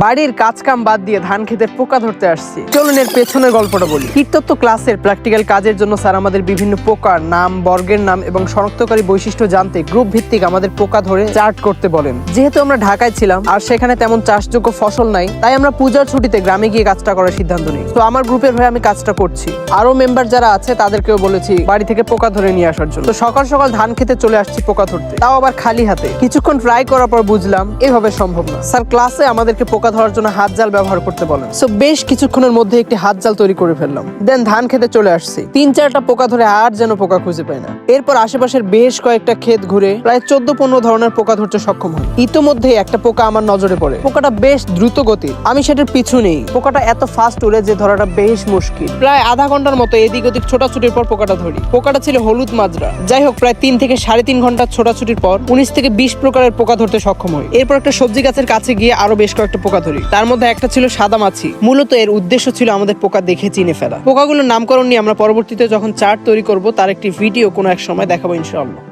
বাড়ির কাজ কাম বাদ দিয়ে ধান খেতে পোকা ধরতে আসছি। চলুন এর পেছনের গল্পটা বলি। কীটতত্ত্ব ক্লাসের প্র্যাকটিক্যাল কাজের জন্য স্যার আমাদের বিভিন্ন পোকার নাম, বর্গের নাম এবং শনাক্তকারী বৈশিষ্ট্য জানতে গ্রুপ ভিত্তিক আমাদের পোকা ধরে চার্ট করতে বলেন। যেহেতু আমরা ঢাকায় ছিলাম আর সেখানে তেমন চাষযোগ্য ফসল নাই, তাই আমরা পূজার ছুটিতে গ্রামে গিয়ে কাজটা করার সিদ্ধান্ত নিই। তো আমার গ্রুপের হয়ে আমি কাজটা করছি। আরও মেম্বার যারা আছে তাদেরকেও বলেছি বাড়ি থেকে পোকা ধরে নিয়ে আসার জন্য। তো সকাল সকাল ধান খেতে চলে আসছি পোকা ধরতে। তাও আবার খালি হাতে। কিছুক্ষণ ট্রাই করার পর বুঝলাম এভাবে সম্ভব না। স্যার ক্লাসে আমাদেরকে পোকা ধরার জন্য হাত জাল ব্যবহার করতে বলেন। সো বেশ কিছুক্ষণের মধ্যে একটি হাত জাল তৈরি করে ফেললাম। দেন ধান খেতে চলে আসছি। তিন চারটা পোকা ধরে আর যেন পোকা খুঁজে পাই না। এরপর আশেপাশের বেশ কয়েকটা ক্ষেত ঘুরে প্রায় চোদ্দ পনেরো ধরনের পোকা ধরতে সক্ষম হই। ইতোমধ্যে একটা পোকা আমার নজরে পড়ে। পোকাটা বেশ দ্রুত গতি আমি সেটার পিছু নেই। পোকাটা এত ফাস্ট উড়ে যে ধরাটা বেশ মুশকিল। প্রায় আধা ঘণ্টার মতো এদিক ওদিক ছোটাছুটির পর পোকাটা ধরি। পোকাটা ছিল হলুদ মাজরা। যাই হোক, প্রায় তিন থেকে সাড়ে তিন ঘণ্টার ছোটাছুটির পর উনিশ থেকে বিশ প্রকারের পোকা ধরতে সক্ষম হয় এরপর একটা সবজি গাছের কাছে গিয়ে আরও বেশ কয়েকটা পোকা ধরি তার মধ্যে একটা ছিল সাদা মাছি। মূলত এর উদ্দেশ্য ছিল আমাদের পোকা দেখে চিনে ফেলা। পোকাগুলোর নামকরণ নিয়ে আমরা পরবর্তীতে যখন চার্ট তৈরি করব, তার একটি ভিডিও কোনো এক সময় দেখাবো ইনশাআল্লাহ।